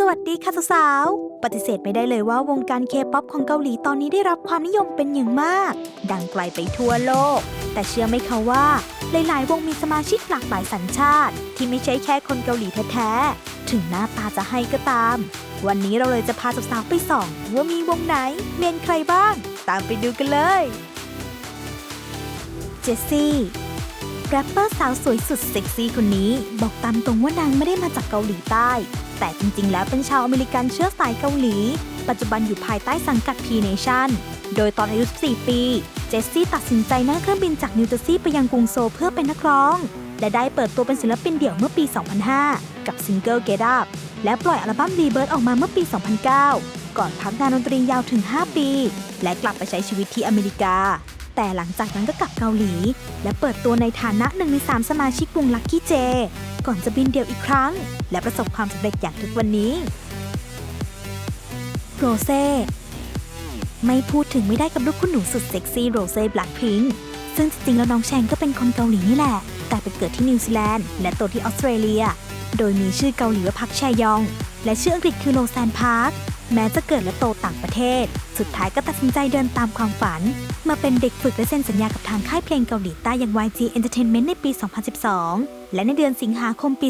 สวัสดีค่ะสาวๆ ปฏิเสธไม่ได้เลยว่าวงการเคป๊อปของเกาหลีตอนนี้ได้รับความนิยมเป็นอย่างมาก ดังไกลไปทั่วโลก แต่เชื่อไหมคะว่า หลายๆ วงมีสมาชิกหลากหลายสัญชาติ ที่ไม่ใช่แค่คนเกาหลีแท้ๆ ถึงหน้าตาจะให้ก็ตาม วันนี้เราเลยจะพาสาวๆไปส่อง ว่ามีวงไหนเมนใครบ้าง ตามไปดูกันเลย เจสซี่ แรปเปอร์สาวสวยสุดเซ็กซี่คนนี้ บอกตามตรงว่านางไม่ได้มาจากเกาหลีใต้ แต่จริงๆ แล้วเป็นชาวอเมริกันเชื้อสายเกาหลี ปัจจุบันอยู่ภายใต้สังกัด P-Nation โดยตอนอายุ 14 ปี เจสซี่ตัดสินใจนั่งเครื่องบินจากนิวเจอร์ซีย์ไปยังกรุงโซลเพื่อเป็นนักร้อง และได้เปิดตัวเป็นศิลปินเดี่ยวเมื่อปี 2005 กับซิงเกิล Get Up และปล่อยอัลบั้ม Rebirth ออกมาเมื่อปี 2009 ก่อนพักงานดนตรียาวถึง 5 ปี และกลับไปใช้ชีวิตที่อเมริกา แต่หลังจากนั้นก็กลับเกาหลี และเปิดตัวในฐานะหนึ่งในสามสมาชิกวงลักกี้เจ ก่อนจะบินเดี่ยวอีกครั้ง และประสบความสำเร็จอย่างทุกวันนี้โรเซ่ไม่พูดถึงไม่ได้กับลูกคุณหนูสุดเซ็กซี่โรเซ่แบล็คพิงค์ซึ่งจริงๆ แล้วน้องแชงก็เป็นคนเกาหลีนี่แหละ แต่ไปเกิดที่นิวซีแลนด์และโตที่ออสเตรเลีย โดยมีชื่อเกาหลีว่าพักแชยอง และชื่ออังกฤษคือโลแซนพาร์คแม้จะเกิดและโตต่างประเทศ สุดท้ายก็ตัดสินใจเดินตามความฝัน มาเป็นเด็กฝึกและเซ็นสัญญากับทางค่ายเพลงเกาหลีใต้อย่าง YG Entertainment ในปี 2012 และในเดือนสิงหาคมปี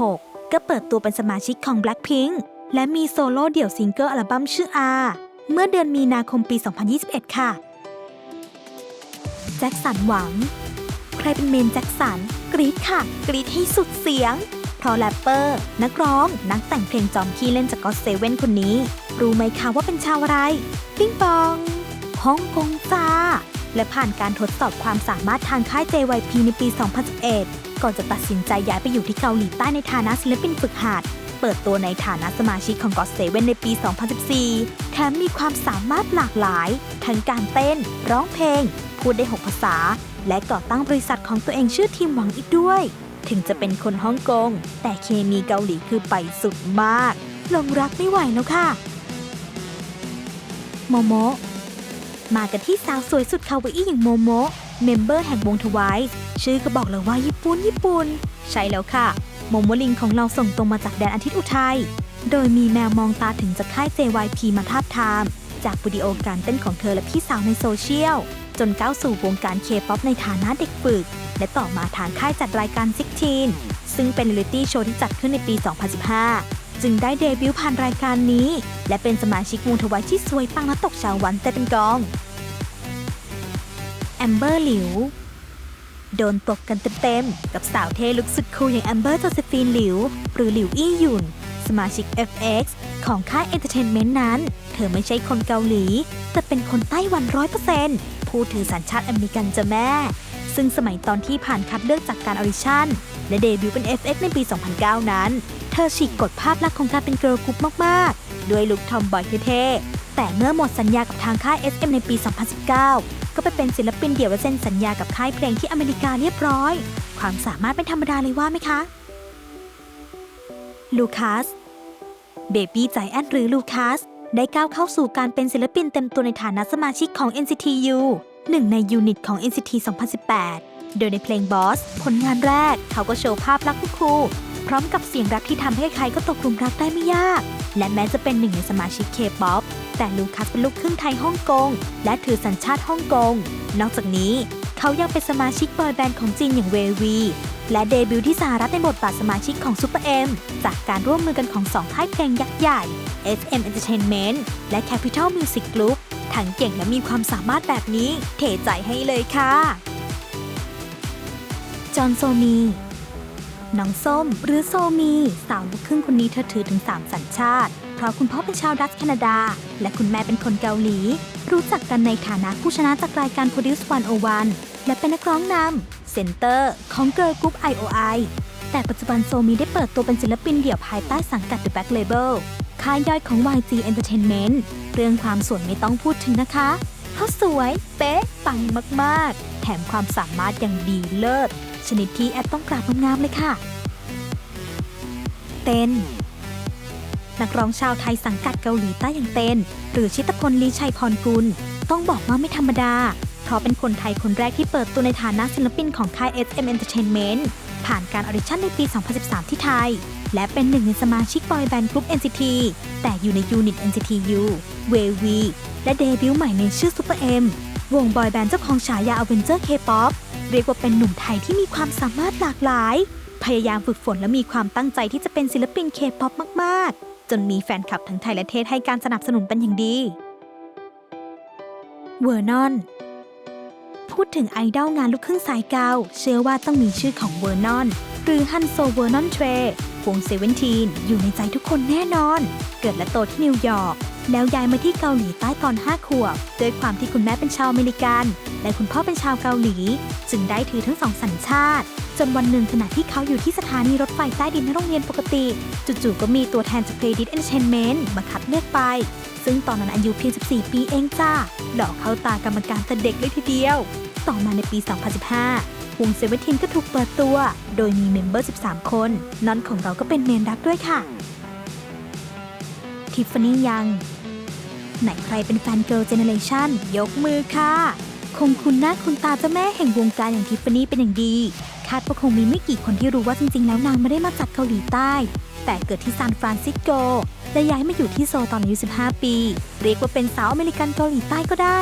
2016 ก็เปิดตัวเป็นสมาชิกของ Blackpink และมีโซโล่เดี่ยวซิงเกิลอัลบั้มชื่อ R เมื่อเดือนมีนาคมปี 2021 ค่ะ แจ็คสันหวัง ใครเป็นเมนแจ็คสัน กรี๊ดค่ะ กรี๊ดให้สุดเสียง เพราะแรปเปอร์ นักร้อง นักแต่งเพลงจอมขี้เล่นจากก็อตเซเว่นคนนี้ รู้ไหมคะว่าเป็นชาวอะไร ปิ้งปองฮ่องกงจ้า และผ่านการทดสอบความสามารถทางค่าย JYP ในปี 2011 ก่อนจะตัดสินใจย้ายไปอยู่ที่เกาหลีใต้ในฐานะศิลปินฝึกหัดเปิดตัวในฐานะสมาชิกของ God Seven ในปี 2014 แถมมีความสามารถหลากหลาย ทั้งการเต้น ร้องเพลง พูดได้ 6 ภาษา และก่อตั้งบริษัทของตัวเองชื่อทีมหวังอีกด้วย ถึงจะเป็นคนฮ่องกง แต่เคมีเกาหลีคือไปสุดมากลงรักไม่ไหวแล้วค่ะ โมโม มากันที่สาวสวยสุดคาวาอี้อย่างโมโม เมมเบอร์แห่งวงทวายชื่อก็บอกเลยว่าญี่ปุ่นญี่ปุ่น ใช่แล้วค่ะ โมโมลิงของเราส่งตรงมาจากแดนอาทิตย์อุทัย โดยมีแมวมองตาถึงจากค่าย JYP มาทาบทาม จากวิดีโอการเต้นของเธอและพี่สาวในโซเชียล จนก้าวสู่วงการเคป๊อปในฐานะเด็กฝึก และต่อมาทางค่ายจัดรายการ16ซึ่งเป็นเรียลิตี้โชว์ที่จัดขึ้นในปี 2015 จึงได้เดบิวต์ผ่านรายการนี้ และเป็นสมาชิกวงทวายที่สวยปังและตกชาววันแต่เป็นกอง แอมเบอร์หลิว โดนตกกันเต็มๆ กับสาวเทลุกสุดคูลอย่างแอมเบอร์โจเซฟีนหลิว หรือหลิวอี้หยุนสมาชิก FX ของค่ายเอนเตอร์เทนเมนต์นั้น เธอไม่ใช่คนเกาหลี แต่เป็นคนไต้หวันร้อยเปอร์เซ็นต์ ผู้ถือสัญชาติอเมริกันจะแม่ ซึ่งสมัยตอนที่ผ่านคัดเลือกจากการออดิชั่น และเดบิวต์เป็น FX ในปี 2009 นั้น เธอฉีกกฎภาพลักษณ์ของการเป็นเกิร์ลกรุ๊ปมาก ๆ ด้วยลุคทอมบอยเท่ๆแต่เมื่อหมดสัญญากับทางค่าย SM ในปี 2019 ก็ไปเป็นศิลปินเดี่ยวและเซ็นสัญญากับค่ายเพลงที่อเมริกาเรียบร้อย ความสามารถเป็นธรรมดาเลยว่าไหมคะ ลูคัส เบบี้ใจแอนหรือลูคัส ได้ก้าวเข้าสู่การเป็นศิลปินเต็มตัวในฐานะสมาชิกของ NCT U หนึ่งในยูนิตของ NCT 2018 โดยในเพลง Boss ผลงานแรก เขาก็โชว์ภาพลักษณ์คู่ พร้อมกับเสียงแรปที่ทำให้ใครก็ตกหลุมรักได้ไม่ยาก และแม้จะเป็นหนึ่งในสมาชิก K-POP แต่ลูคัสเป็นลูกครึ่งไทยฮ่องกง และถือสัญชาติฮ่องกง นอกจากนี้ เขายังเป็นสมาชิกบอยแบนด์ของจีนอย่างเววี และเดบิวต์ที่สหรัฐในบทบาทสมาชิกของ Super M จากการร่วมมือกันของสองค่ายเพลงยักษ์ใหญ่ SM Entertainment และ Capital Music Group ทั้งเก่งและมีความสามารถแบบนี้ เทใจให้เลยค่ะ จอห์นโซมีน้องส้มหรือโซมี สาวลูกครึ่งคนนี้เธอถือถึง 3 สัญชาติ เพราะคุณพ่อเป็นชาวดัตช์แคนาดา และคุณแม่เป็นคนเกาหลี รู้จักกันในฐานะผู้ชนะจากรายการ Produce 101 และเป็นนักร้องนำเซนเตอร์ของเกิร์ลกรุ๊ป IOI แต่ปัจจุบันโซมีได้เปิดตัวเป็นศิลปินเดี่ยวภายใต้สังกัด The Back Label ค่ายย่อยของ YG Entertainment เรื่องความสวยไม่ต้องพูดถึงนะคะเพราสวย เป๊ะ ปังมาก ๆ แถมความสามารถยังดีเลิศ ชนิดที่แอดต้องกราบงามๆเลยค่ะ เต้น นักร้องชาวไทยสังกัดเกาหลีใต้อย่างเต้น หรือชิตพลลีชัยพรกุล ต้องบอกว่าไม่ธรรมดา เพราะเป็นคนไทยคนแรกที่เปิดตัวในฐานะศิลปินของค่าย SM Entertainment ผ่านการออดิชั่นในปี 2013 ที่ไทย และเป็นหนึ่งในสมาชิกบอยแบนด์กรุ๊ป NCT แต่อยู่ในยูนิต NCT U WV และเดบิวต์ใหม่ในชื่อ Super M วงบอยแบนด์เจ้าของฉายา Avenger K-pop เรียกว่าเป็นหนุ่มไทยที่มีความสามารถหลากหลาย พยายามฝึกฝนและมีความตั้งใจที่จะเป็นศิลปิน K-pop มาก ๆ นมีแฟนคลับทั้งไทยและเทศให้การสนับสนุนเป็นอย่างดี เวอร์นอน พูดถึงไอดอลงานลูกครึ่งสายเกาเชื่อว่าต้องมีชื่อของเวอร์นอน หรือฮันโซเวอร์นอนเทร วงเซเวนทีนอยู่ในใจทุกคนแน่นอน เกิดและโตที่นิวยอร์กแล้วย้ายมาที่เกาหลีใต้ตอน 5 ขวบ ด้วยความที่คุณแม่เป็นชาวอเมริกัน และคุณพ่อเป็นชาวเกาหลี จึงได้ถือทั้งสองสัญชาติ จนวันหนึ่งขณะที่เขาอยู่ที่สถานีรถไฟใต้ดินในโรงเรียนปกติ จู่ๆก็มีตัวแทนจาก Credit Entertainment มาคัดเลือกไป ซึ่งตอนนั้นอายุเพียง 14 ปีเองจ้าหล่อเข้าตากรรมการแต่เด็กเลยทีเดียว ต่อมาในปี 2015 วงเซเว่นทีนก็ถูกเปิดตัว โดยมีเมมเบอร์ 13 คนนอนของเราก็เป็นเมนรักด้วยค่ะ ทิฟฟานี่ยัง ไหนใครเป็นแฟนเกิร์ลเจเนเรชันยกมือค่ะ คงคุณหน้าคุณตาเจ้าแม่แห่งวงการอย่างทิฟฟานี่เป็นอย่างดี คาดว่าคงมีไม่กี่คนที่รู้ว่าจริงๆ แล้วนางไม่ได้มาจากเกาหลีใต้ แต่เกิดที่ซานฟรานซิสโกและย้ายมาอยู่ที่โซตอนอายุ 15 ปี เรียกว่าเป็นสาวอเมริกันเกาหลีใต้ก็ได้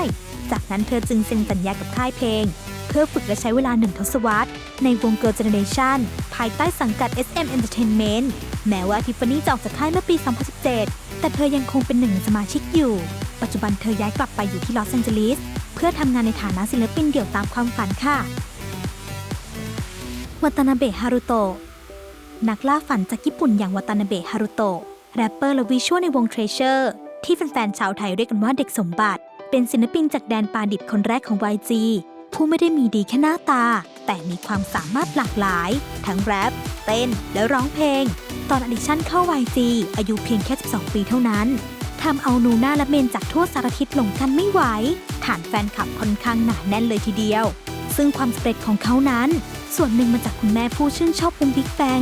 จากนั้นเธอจึงเซ็นสัญญากับค่ายเพลง เพื่อฝึกและใช้เวลาหนึ่งทศวรรษ ในวง Girl Generation ภายใต้สังกัด SM Entertainment แม้ว่าทิฟฟานี่จะออกจากค่ายเมื่อปี 2017 แต่เธอยังคงเป็นหนึ่งในสมาชิกอยู่ ปัจจุบันเธอย้ายกลับไปอยู่ที่ลอสแอนเจลิสเพื่อทำงานในฐานะศิลปินเดี่ยวตามความฝันค่ะวัตานาเบะฮารุโตะนักล่าฝันจากญี่ปุ่นอย่างวัตานาเบะฮารุโตะแรปเปอร์และวิชวลในวง Treasure ที่แฟนๆชาวไทยเรียกกันว่าเด็กสมบัติ เป็นศิลปินจากแดนปาดิบคนแรกของ YG ผู้ไม่ได้มีดีแค่หน้าตา แต่มีความสามารถหลากหลาย ทั้งแรปเต้น และร้องเพลง ตอนอดิชั่นเข้า YG อายุเพียงแค่ 12 ปีเท่านั้นทำเอานูน่าและเมนจากทั่วสารทิศหลงกันไม่ไหวฐานแฟนคลับค่อนข้างหนาแน่นเลยทีเดียว ซึ่งความสำเร็จของเขานั้น ส่วนหนึ่งมาจากคุณแม่ผู้ชื่นชอบวงบิ๊กแบง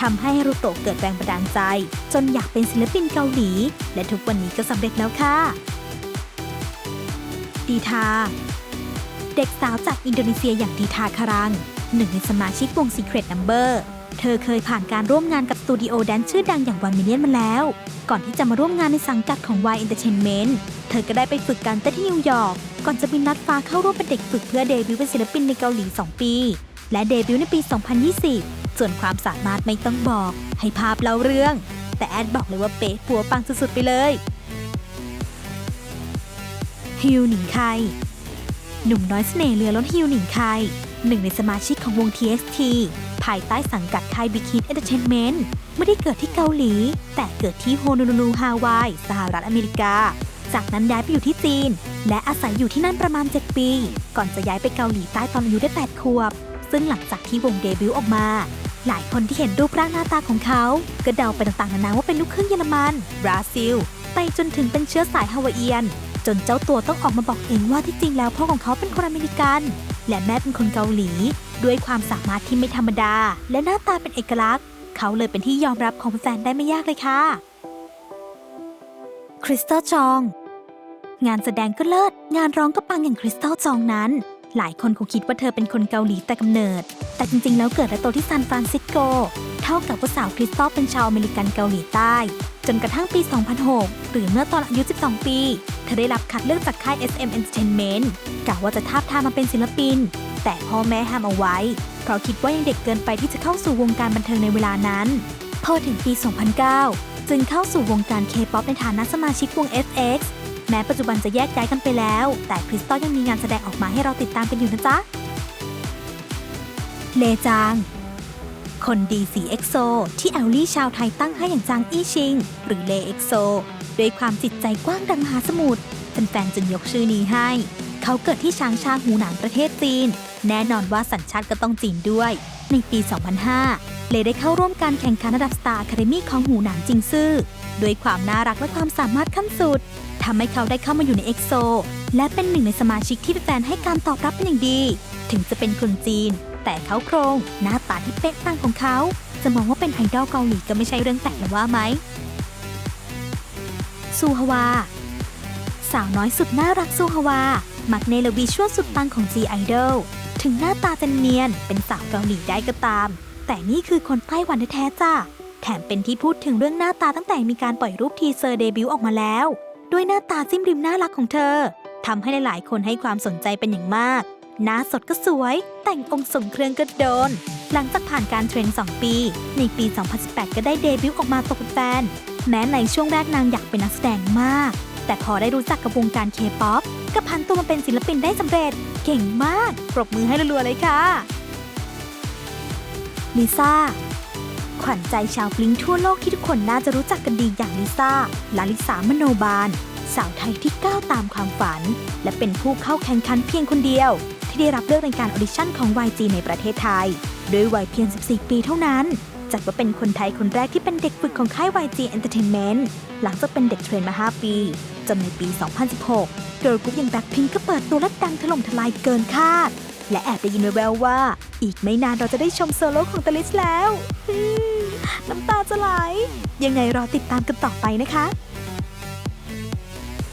ทำให้ฮารุโตะเกิดแรงบันดาลใจ จนอยากเป็นศิลปินเกาหลี และทุกวันนี้ก็สำเร็จแล้วค่ะ ดีทา เด็กสาวจากอินโดนีเซียอย่างดีทาคารังหนึ่งในสมาชิกวง Secret Number เธอเคยผ่านการร่วมงานกับสตูดิโอแดนซ์ชื่อดังอย่างวันมิเลียนมาแล้ว ก่อนที่จะมาร่วมงานในสังกัดของ Y Entertainment เธอก็ได้ไปฝึกการเต้นที่นิวยอร์ก ก่อนจะบินนัดฟ้าเข้าร่วมเป็นเด็กฝึกเพื่อเดบิวต์เป็นศิลปินในเกาหลี 2 ปี และเดบิวต์ในปี 2020 ส่วนความสามารถไม่ต้องบอก ให้ภาพเล่าเรื่อง แต่แอดบอกเลยว่าเป๊ะปัวปังสุดๆไปเลย ฮิวหนิงไคหนุ่มน้อยเสน่ห์เรือล้นฮิวหนิงไคหนึ่งในสมาชิกของวง TXT ภายใต้สังกัดค่าย Big Hit Entertainment ไม่ได้เกิดที่เกาหลี แต่เกิดที่โฮโนลูลูฮาวาย สหรัฐอเมริกา จากนั้นย้ายไปอยู่ที่จีน และอาศัยอยู่ที่นั่นประมาณ 7 ปี ก่อนจะย้ายไปเกาหลีใต้ตอนอายุได้8ขวบ ซึ่งหลังจากที่วงเดบิวต์ออกมา หลายคนที่เห็นรูปร่างหน้าตาของเขา ก็เดาไปต่างๆนานาว่าเป็นลูกครึ่งเยอรมัน บราซิล ไปจนถึงเป็นเชื้อสายฮาวายเอียน จนเจ้าตัวต้องออกมาบอกเองว่าที่จริงแล้วพ่อของเขาเป็นคนอเมริกัน และแม่เป็นคนเกาหลี ด้วยความสามารถที่ไม่ธรรมดา และหน้าตาเป็นเอกลักษณ์ เขาเลยเป็นที่ยอมรับของแฟนได้ไม่ยากเลยค่ะคริสตัลจอง งานแสดงก็เลิศ งานร้องก็ปังอย่างคริสตัลจองนั้น หลายคนคงคิดว่าเธอเป็นคนเกาหลีแต่กำเนิด แต่จริงๆแล้วเกิดและโตที่ซานฟรานซิสโก ท่ากับว่าสาวคริสตัลเป็นชาวอเมริกันเกาหลีใต้ จนกระทั่งปี 2006 หรือเมื่อตอนอายุ 12 ปี เธอได้รับคัดเลือกจากค่าย SM Entertainment กะว่าจะทาบทามมาเป็นศิลปิน แต่พ่อแม่ห้ามเอาไว้ เพราะคิดว่ายังเด็กเกินไปที่จะเข้าสู่วงการบันเทิงในเวลานั้น พอถึงปี 2009 จึงเข้าสู่วงการ K-POP ในฐานะสมาชิกวง FX แม้ปัจจุบันจะแยกย้ายกันไปแล้ว แต่คริสตัลยังมีงานแสดงออกมาให้เราติดตามกันอยู่นะจ๊ะ เลจาง คนดีสีเอ็กโซที่แอลลี่ชาวไทยตั้งให้อย่างจางอี้ชิง หรือเลเอ็กโซด้วยความจิตใจกว้างดังมหาสมุทรแฟนๆจึงยกชื่อนี้ให้ เขาเกิดที่ชางชาหูหนานประเทศจีน แน่นอนว่าสัญชาติก็ต้องจีนด้วย ในปี 2005 เลได้เข้าร่วมการแข่งขันระดับสตาร์คาเดมี่ของหูหนานจิงซื่อด้วยความน่ารักและความสามารถขั้นสุดทำให้เขาได้เข้ามาอยู่ในเอ็กโซและเป็นหนึ่งในสมาชิกที่แฟนให้การตอบรับเป็นอย่างดี ถึงจะเป็นคนจีน แต่เขาโครง หน้าตาที่เป๊ะปังของเขา จะมองว่าเป็นไอดอลเกาหลีก็ไม่ใช่เรื่องแปลกหรือว่าไหมซูฮวา สาวน้อยสุดน่ารักซูฮวา มักเนลวีชั่วสุดปังของ G Idol ถึงหน้าตาจะเนียน เป็นสาวเกาหลีได้ก็ตาม แต่นี่คือคนไต้หวันแท้ๆจ้าแถมเป็นที่พูดถึงเรื่องหน้าตาตั้งแต่มีการปล่อยรูปทีเซอร์เดบิวต์ออกมาแล้ว ด้วยหน้าตาจิ้มริมน่ารักของเธอทำให้หลายๆ คนให้ความสนใจเป็นอย่างมาก หน้าสดก็สวย แต่งองค์ทรงเครื่องก็โดน หลังจากผ่านการเทรน 2 ปี ในปี 2018 ก็ได้เดบิวต์ออกมาตกเป็นแฟน แม้ในช่วงแรกนางอยากเป็นนักแสดงมาก แต่พอได้รู้จักกับวงการเคป๊อปก็พันตัวมาเป็นศิลปินได้สำเร็จ เก่งมาก ปรบมือให้รัวๆเลยค่ะลิซ่าขวัญใจชาวบลิงทั่วโลกที่ทุกคนน่าจะรู้จักกันดีอย่างลิซ่าลาลิสามโนบาล สาวไทยที่ก้าวตามความฝัน และเป็นผู้เข้าแข่งขันเพียงคนเดียว ที่ได้รับเลือกในการออดิชั่นของ YG ในประเทศไทย ด้วยวัยเพียง 14 ปีเท่านั้น จัดว่าเป็นคนไทยคนแรกที่เป็นเด็กฝึกของค่าย YG Entertainment หลังจากเป็นเด็กเทรนมา 5 ปี จนในปี 2016 เกิร์ลกรุ๊ปอย่างแบ็คพิงก็เปิดตัวและดังถล่มทลายเกินคาด และแอบได้ยินแววว่า อีกไม่นานเราจะได้ชมโซโล่ของตลิสแล้วน้ำตาจะไหลยังไงรอติดตามกันต่อไปนะคะ